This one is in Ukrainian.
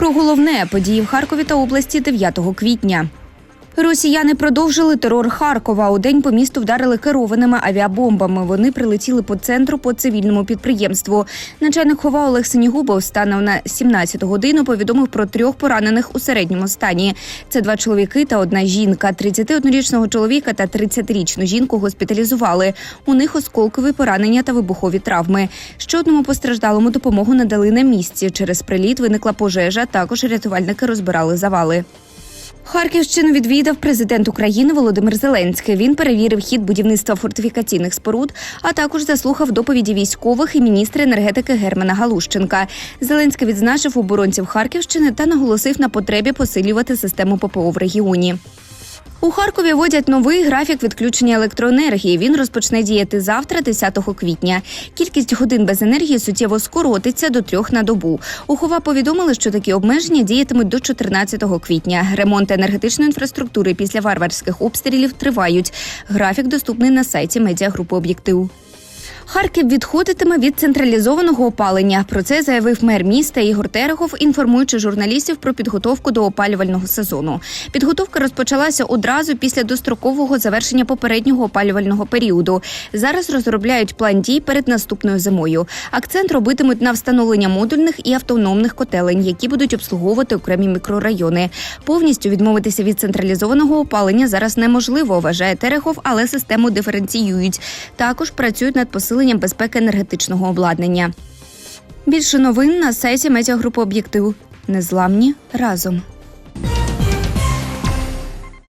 Про головне події в Харкові та області 9 квітня. Росіяни продовжили терор Харкова. У день по місту вдарили керованими авіабомбами. Вони прилетіли по центру по цивільному підприємству. Начальник хова Олег Синігубов станом на 17 годину повідомив про трьох поранених у середньому стані. Це два чоловіки та одна жінка. 31-річного чоловіка та 30-річну жінку госпіталізували. У них осколкові поранення та вибухові травми. Ще одному постраждалому допомогу надали на місці. Через приліт виникла пожежа. Також рятувальники розбирали завали. Харківщину відвідав президент України Володимир Зеленський. Він перевірив хід будівництва фортифікаційних споруд, а також заслухав доповіді військових і міністра енергетики Германа Галущенка. Зеленський відзначив оборонців Харківщини та наголосив на потребі посилювати систему ППО в регіоні. У Харкові вводять новий графік відключення електроенергії. Він розпочне діяти завтра, 10 квітня. Кількість годин без енергії суттєво скоротиться до трьох на добу. У Хова повідомили, що такі обмеження діятимуть до 14 квітня. Ремонт енергетичної інфраструктури після варварських обстрілів тривають. Графік доступний на сайті медіагрупи Об'єктив. Харків відходитиме від централізованого опалення. Про це заявив мер міста Ігор Терехов, інформуючи журналістів про підготовку до опалювального сезону. Підготовка розпочалася одразу після дострокового завершення попереднього опалювального періоду. Зараз розробляють план дій перед наступною зимою. Акцент робитимуть на встановлення модульних і автономних котелень, які будуть обслуговувати окремі мікрорайони. Повністю відмовитися від централізованого опалення зараз неможливо, вважає Терехов, але систему диференціюють. Також працюють над посиленням безпеки енергетичного обладнання. Більше новин на сайті медіагрупи Об'єктив. Незламні разом.